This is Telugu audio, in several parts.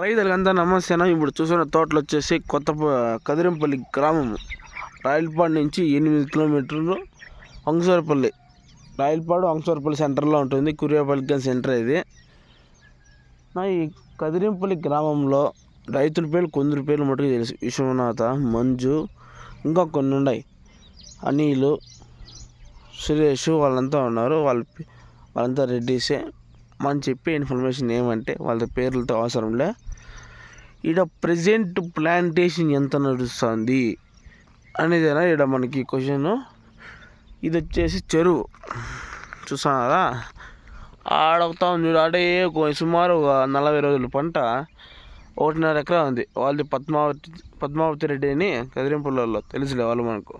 రైతులకంతా నమస్తేనా ఇప్పుడు చూసిన తోటలు వచ్చేసి కొత్త కదిరింపల్లి గ్రామం. రాయలపాడు నుంచి ఎనిమిది కిలోమీటర్లు అంకుశవరపల్లి రాయలపాడు అంకుశవరపల్లి సెంటర్లో ఉంటుంది. కురియాపల్లి సెంటర్ ఇది. నా ఈ కదిరింపల్లి గ్రామంలో రైతుల పేర్లు కొందరి పేర్లు మటుకు తెలుసు. విశ్వనాథ మంజు ఇంకా కొన్ని ఉన్నాయి. అనిలు సురేష్ వాళ్ళంతా ఉన్నారు. వాళ్ళ వాళ్ళంతా రెడ్డిసే. మనం చెప్పే ఇన్ఫర్మేషన్ ఏమంటే వాళ్ళ పేర్లతో అవసరంలే ఈడ ప్రజెంట్ ప్లాంటేషన్ ఎంత నడుస్తుంది అనేదేనా ఈడ మనకి క్వశ్చన్ ఇది వచ్చేసి చెరువు. చూస్తున్నారా ఆడవుతా ఉంది చూడు ఆడే సుమారు ఒక నలభై రోజుల పంట ఒకటిన్నర ఎకరా ఉంది. వాళ్ళది పద్మావతి పద్మావతి రెడ్డి అని కదిరింపుల్లో తెలుసులే వాళ్ళు మనకు.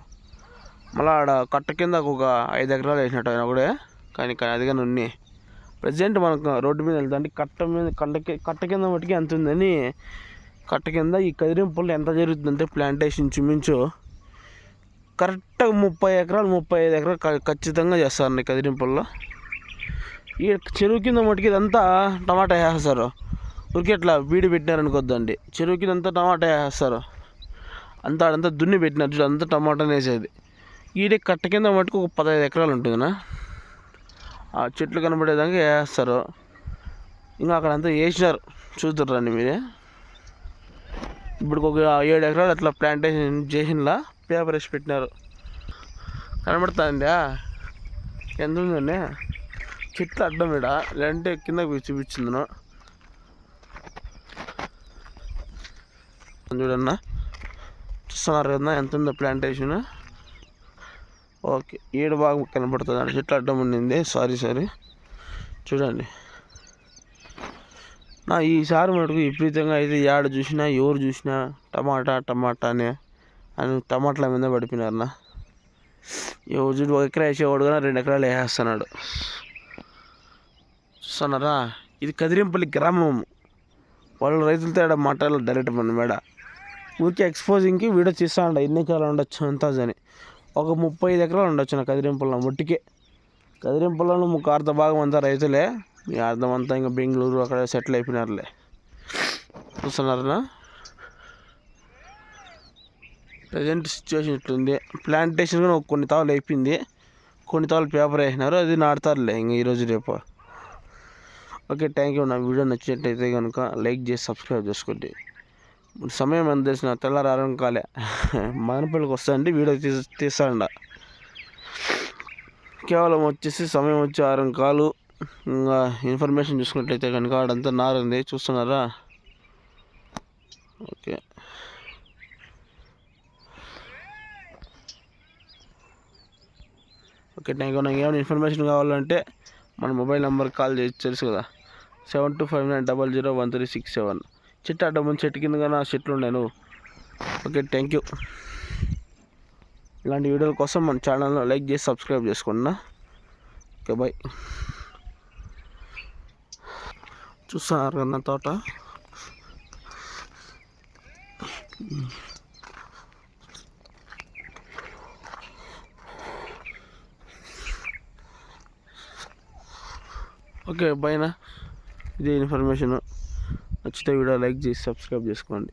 మళ్ళీ ఆడ కట్ట కింద ఒక ఐదు ఎకరాలు వేసినట్టు ఆయన కూడా కానీ కానీ అదిగా ఉన్నాయి. ప్రజెంట్ మనకు రోడ్డు మీద వెళ్తా అంటే కట్ట మీద కట్టకి కట్ట కింద మటుకి ఎంత ఉందని కట్ట కింద ఈ కదిరింపుల్లో ఎంత జరుగుతుందంటే ప్లాంటేషన్ చుమించు కరెక్ట్గా ముప్పై ఎకరాలు ముప్పై ఐదు ఎకరాలు ఖచ్చితంగా చేస్తారు కదిరింపుల్లో ఈ చెరువు కింద మటుకి ఇదంతా టమాటా వేస్తారు. ఊరికే ఇట్లా బీడి పెట్టినారనుకోద్దండి. చెరువు కింద అంతా టమాటా వేస్తారు. అంతా అదంతా దున్ని పెట్టినారు చూడు అంతా టమాటానే వేసేది. ఈడే కట్ట కింద మటుకు ఒక పదహైదు ఎకరాలు ఉంటుందినా. ఆ చెట్లు కనబడేదాకా వేస్తారు. ఇంకా అక్కడ అంతా వేసినారు. చూద్దరండి మీరే. ఇప్పుడు ఒక ఏడు ఎకరాలు అట్లా ప్లాంటేషన్ చేసినలా పేపర్ వేసి పెట్టినారు. కనబడుతుందా? ఎంత ఉందండి? చెట్లు అడ్డం ఇడ లేదంటే కింద చూపించింది చూడన్నా చూస్తున్నారు కదా ఎంత ఉందో ప్లాంటేషన్ ఓకే ఏడు బాగా కనపడుతుంది అండి చెట్లు అడ్డం ఉండింది. Sorry sorry. చూడండి. నా ఈసారి మనకు విపరీతంగా అయితే ఏడ చూసినా ఎవరు చూసినా టమాటా టమాటా అని అని టమాటాల మీద పడిపోయినారు నా. ఎవరు చూడు ఒక ఎకరా వేసేవాడు కానీ రెండు ఎకరాలు వేసేస్తున్నాడు. చూస్తున్నారా? ఇది కదిరింపల్లి గ్రామం. వాళ్ళు రైతులతో ఆడ మాట్లాడాలి డైరెక్ట్ మన మేడ. ఊరికే ఎక్స్పోజింగ్కి వీడియో తీస్తా ఉండ ఎన్ని ఎకరాలు ఉండొచ్చు అంతా అని ఒక ముప్పై ఐదు ఎకరాలు ఉండొచ్చు నా కదిరింపల్లో మట్టికే. కదిరింపల్లో ముక్క అర్ధ భాగం అంతా రైతులే. మీ అర్థం అంతా ఇంకా బెంగళూరు అక్కడ సెటిల్ అయిపోయినారులే. చూస్తున్నారనా? ప్రజెంట్ సిచ్యువేషన్ ఇట్లుంది. ప్లాంటేషన్ కూడా కొన్ని తావులు అయిపోయింది. కొన్ని తావులు పేపర్ వేసినారు అది నాడతారులే ఇంక ఈరోజు రేపు. ఓకే థ్యాంక్ యూ నా వీడియో నచ్చినట్టయితే కనుక లైక్ చేసి సబ్స్క్రైబ్ చేసుకోండి. సమయం ఎంత తెలిసిన తెల్లారి ఆరం కాలే. మదనపల్లికి వస్తాయండి వీడియో తీసి తీస్తాండ కేవలం వచ్చేసి సమయం వచ్చి ఆరం కాలు. ఇంకా ఇన్ఫర్మేషన్ చూసుకున్నట్లయితే కనుక ఆడంతా నారుంది చూస్తున్నారా? ఓకే. ఓకే థ్యాంక్ నాకు ఏమైనా ఇన్ఫర్మేషన్ కావాలంటే మన మొబైల్ నెంబర్కి కాల్ చేసి తెలుసు కదా. Seven two five nine double zero one three six seven. చెట్టు అడ్డం ముందు చెట్టు కింద నా చెట్లు ఉన్నాయి ఓకే థ్యాంక్ యూ ఇలాంటి వీడియోల కోసం మన ఛానల్ను లైక్ చేసి సబ్స్క్రైబ్ చేసుకోండి ఓకే బాయ్ చూస్తాను కన్నా తోట? ఓకే బాయ్నా ఇదే ఇన్ఫర్మేషన్ నచ్చితే వీడియో లైక్ చేసి సబ్స్క్రైబ్ చేసుకోండి.